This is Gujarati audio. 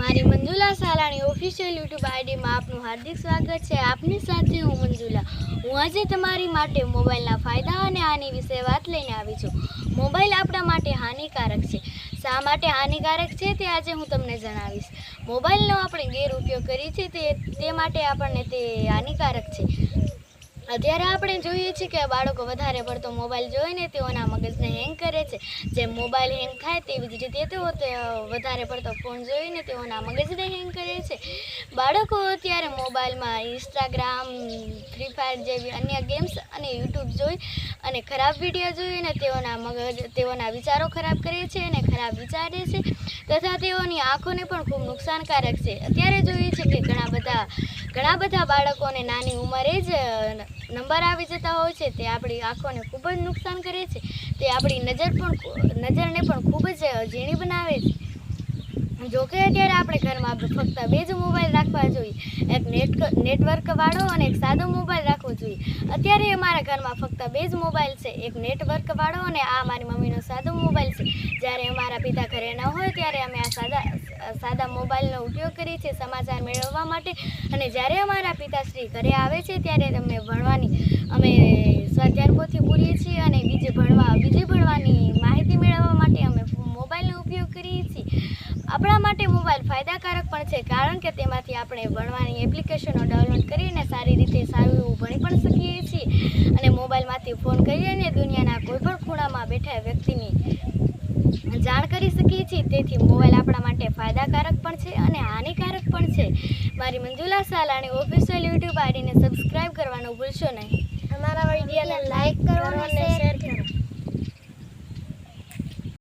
મારી મંજુલા સાલાણી ઓફિશિયલ યુટ્યુબ આઈડીમાં આપનું હાર્દિક સ્વાગત છે. આપની સાથે હું મંજુલા. હું આજે તમારી માટે મોબાઈલના ફાયદા અને હાનિ વિશે વાત લઈને આવી છું. મોબાઈલ આપણા માટે હાનિકારક છે. શા માટે હાનિકારક છે તે આજે હું તમને જણાવીશ. મોબાઈલનો આપણે ગેરઉપયોગ કરીએ છીએ તે માટે આપણને તે હાનિકારક છે. અત્યારે આપણે જોઈએ છીએ કે બાળકો વધારે પડતો મોબાઈલ જોઈને તેઓના મગજને હેંગ કરે છે. જેમ મોબાઈલ હેંગ થાય તેવી જ રીતે તેઓ વધારે પડતો ફોન જોઈને તેઓના મગજને હેંગ કરે છે. બાળકો અત્યારે મોબાઈલમાં ઇન્સ્ટાગ્રામ ફ્રી ફાયર જેવી અન્ય ગેમ્સ અને યુટ્યુબ જોઈ અને ખરાબ વીડિયો જોઈને તેઓના મગજ, તેઓના વિચારો ખરાબ કરે છે અને ખરાબ વિચારે છે. તથા તેઓની આંખોને પણ ખૂબ નુકસાનકારક છે. અત્યારે જોઈએ છે કે ઘણા બધા બાળકોને નાની ઉંમરે જ નંબર આવી જતા હોય છે. તે આપણી આંખોને ખૂબ જ નુકસાન કરે છે. તે આપણી નજર પણ નજરને પણ ખૂબ જ ઝીણી બનાવે છે. જોકે અત્યારે આપણે ઘરમાં ફક્ત બે જ મોબાઈલ રાખવા જોઈએ. એક નેટ નેટવર્કવાળો અને એક સાદો મોબાઈલ રાખવો જોઈએ. અત્યારે અમારા ઘરમાં ફક્ત બે જ મોબાઈલ છે. એક નેટવર્કવાળો અને આ મારી મમ્મીનો સાદો મોબાઈલ છે. જ્યારે અમારા પિતા ઘરે ન હોય, ત્યારે અમે આ સાદા સાદા મોબાઈલનો ઉપયોગ કરીએ છીએ સમાચાર મેળવવા માટે. અને જ્યારે અમારા પિતાશ્રી ઘરે આવે છે, ત્યારે અમે ભણવાની અમે સ્વાધ્યાયન પોથી છીએ અને બીજે ભણવા, બીજી ભણવાની માહિતી મેળવવા માટે અમે મોબાઈલનો ઉપયોગ કરીએ છીએ. આપણા માટે મોબાઈલ ફાયદાકારક પણ છે, કારણ કે તેમાંથી આપણે ભણવાની એપ્લિકેશનો ડાઉનલોડ કરીને સારી રીતે સારું એવું ભણી પણ શકીએ છીએ. અને મોબાઈલમાંથી ફોન કરીને દુનિયાના કોઈપણ ખૂણામાં બેઠા વ્યક્તિની જાણ કરી શકીએ છીએ. તેથી મોબાઈલ આપણા માટે ફાયદાકારક પણ છે અને હાનિકારક પણ છે. મારી મંજુલા સાલાણી ઓફિશિયલ યુટ્યુબ આઈડીને સબસ્ક્રાઈબ કરવાનું ભૂલશો નહીં. અમારા વિડીયોને લાઈક કરવાનું અને